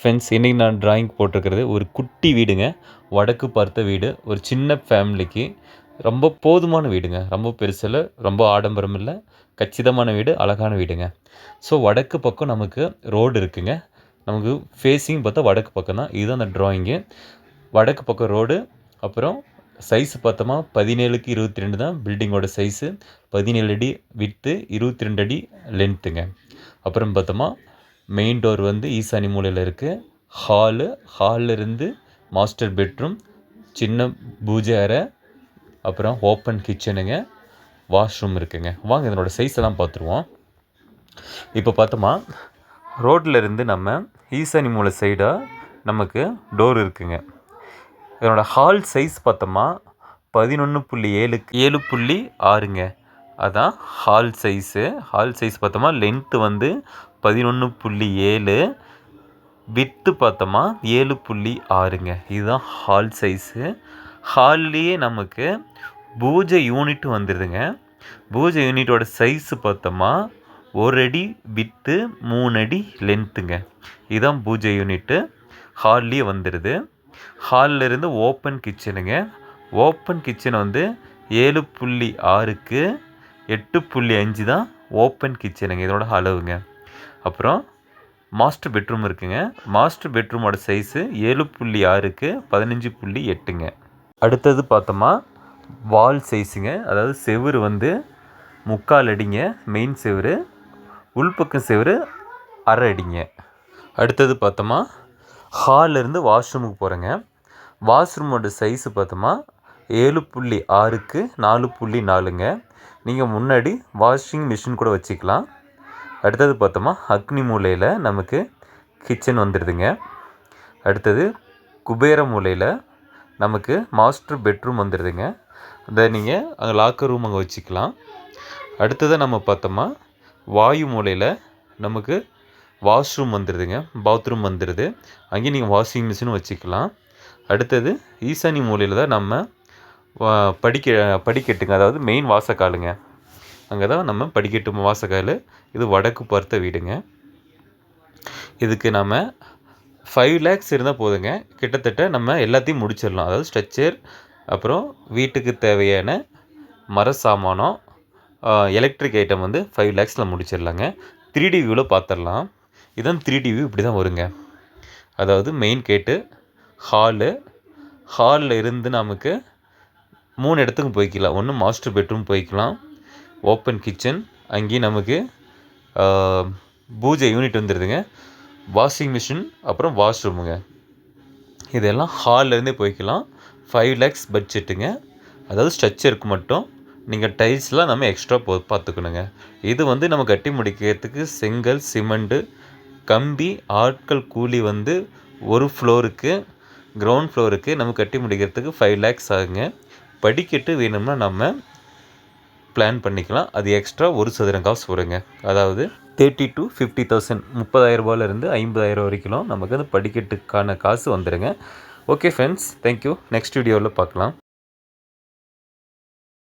Friends இன்றைக்கி நான் drawing போட்டிருக்கிறது ஒரு குட்டி வீடுங்க. வடக்கு பார்த்த வீடு ஒரு சின்ன ஃபேமிலிக்கு ரொம்ப போதுமான வீடுங்க. ரொம்ப பெருசில் ரொம்ப ஆடம்பரம் இல்லை கச்சிதமான வீடு அழகான வீடுங்க. ஸோ வடக்கு பக்கம் நமக்கு ரோடு இருக்குங்க. நமக்கு ஃபேஸிங் பார்த்தா வடக்கு பக்கம் தான். இதுதான் அந்த ட்ராயிங்கு வடக்கு பக்கம் ரோடு அப்புறம் சைஸ் பார்த்தோமா பதினேழுக்கு இருபத்தி ரெண்டு தான் பில்டிங்கோட சைஸு பதினேழு அடி விட்டு இருபத்தி ரெண்டு அடி லென்த்துங்க அப்புறம் பார்த்தோமா மெயின் டோர் வந்து ஈசானி மூலையில் இருக்குது ஹாலு ஹால்லிருந்து இருந்து மாஸ்டர் பெட்ரூம் சின்ன பூஜை அறை அப்புறம் ஓப்பன் கிச்சனுங்க வாஷ்ரூம் இருக்குங்க. வாங்க இதனோட சைஸ் எல்லாம் பார்த்துருவோம் இப்போ பார்த்தோமா ரோட்டில் இருந்து நம்ம ஈசானி மூலை சைடாக நமக்கு டோர் இருக்குங்க. இதனோட ஹால் சைஸ் பார்த்தோமா பதினொன்று புள்ளி ஏழு ஏழு புள்ளி ஆறுங்க. அதான் ஹால் சைஸு ஹால் சைஸ் பார்த்தோமா லென்த்து வந்து பதினொன்று புள்ளி ஏழு வித்து பார்த்தோமா ஏழு புள்ளி ஆறுங்க. இதுதான் ஹால் சைஸு ஹால்லேயே நமக்கு பூஜை யூனிட் வந்துடுதுங்க பூஜை யூனிட்டோட சைஸு பார்த்தோமா ஒரு அடி வித்து மூணு அடி லென்த்துங்க இதுதான் பூஜை யூனிட்டு ஹால்லேயே வந்துடுது ஹாலில் இருந்து ஓப்பன் கிச்சனுங்க ஓப்பன் கிச்சன் வந்து ஏழு புள்ளி ஆறுக்கு எட்டு புள்ளி அஞ்சு தான் ஓப்பன் கிச்சனுங்க இதோட அளவுங்க. அப்புறம் மாஸ்டர் பெட்ரூம் இருக்குங்க. மாஸ்டர் பெட்ரூமோட சைஸு ஏழு புள்ளி ஆறுக்கு பதினஞ்சு புள்ளி எட்டுங்க. அடுத்தது பார்த்தோமா வால் சைஸுங்க அதாவது செவுரு வந்து முக்கால் அடிங்க மெயின் செவுரு. உள்பக்கம் செவுரு அரை அடிங்க. அடுத்தது பார்த்தோமா ஹாலிலேருந்து வாஷ்ரூமுக்கு போகிறேங்க வாஷ்ரூமோட சைஸு பார்த்தோமா ஏழு புள்ளி ஆறுக்கு நாலு புள்ளி நாலுங்க. நீங்கள் முன்னாடி வாஷிங் மிஷின் கூட வச்சுக்கலாம். அடுத்தது பார்த்தோமா அக்னி மூலையில் நமக்கு கிச்சன் வந்துடுதுங்க அடுத்தது குபேர மூலையில் நமக்கு மாஸ்டர் பெட்ரூம் வந்துடுதுங்க அதை நீங்கள் அங்கே லாக்கர் ரூம் அங்கே வச்சுக்கலாம். அடுத்ததை நம்ம பார்த்தோமா வாயு மூலையில் நமக்கு வாஷ்ரூம் வந்துடுதுங்க பாத்ரூம் வந்துடுது அங்கேயும் நீங்கள் வாஷிங் மிஷினும் வச்சுக்கலாம். அடுத்தது ஈசானி மூலையில் தான் நம்ம படிக்க படிக்கட்டுங்க. அதாவது மெயின் வாசக்காலுங்க. அங்கே தான் நம்ம படிக்கட்டு வாசக்கால். இது வடக்கு பார்த்த வீடுங்க. இதுக்கு நம்ம ஃபைவ் லேக்ஸ் இருந்தால் போதுங்க. கிட்டத்தட்ட நம்ம எல்லாத்தையும் முடிச்சிடலாம். அதாவது ஸ்ட்ரக்சர் அப்புறம் வீட்டுக்கு தேவையான மர சாமானம் எலக்ட்ரிக் ஐட்டம் வந்து ஃபைவ் லேக்ஸில் முடிச்சிடலாங்க. த்ரீ டி வியூவில் பார்த்துடலாம் இதுதான் த்ரீ டி வியூ இப்படி தான் வருங்க. அதாவது மெயின் கேட்டு ஹாலு ஹாலில் இருந்து நமக்கு மூணு இடத்துக்கும் போய்க்கலாம். ஒன்று மாஸ்டர் பெட்ரூம் போய்க்கலாம். ஓப்பன் கிச்சன் அங்கேயும் நமக்கு பூஜை யூனிட் வந்துடுதுங்க வாஷிங் மிஷின் அப்புறம் வாஷ்ரூமுங்க இதெல்லாம் ஹால்லேருந்தே போய்க்கலாம். ஃபைவ் லேக்ஸ் பட்ஜெட்டுங்க அதாவது ஸ்ட்ரக்சருக்கு மட்டும். நீங்கள் டைல்ஸ்லாம் நம்ம எக்ஸ்ட்ரா போ பார்த்துக்கணுங்க. இது வந்து நம்ம கட்டி முடிக்கிறதுக்கு செங்கல் சிமெண்ட்டு கம்பி ஆட்கள் கூலி வந்து ஒரு ஃப்ளோருக்கு கிரவுண்ட் ஃப்ளோருக்கு நம்ம கட்டி முடிக்கிறதுக்கு ஃபைவ் லேக்ஸ் ஆகுங்க. படிக்கட்டு வேணும்னா நம்ம பிளான் பண்ணிக்கலாம். அது எக்ஸ்ட்ரா ஒரு சதுரம் காசு வருங்க. அதாவது தேர்ட்டி டு ஃபிஃப்டி தௌசண்ட் முப்பதாயிரம் ரூபாயிலேருந்து ஐம்பதாயிரம் வரைக்கும் நமக்கு அந்த படிக்கட்டுக்கான காசு வந்துடுங்க ஓகே ஃப்ரெண்ட்ஸ் தேங்க்யூ நெக்ஸ்ட் வீடியோவில் பார்க்கலாம்.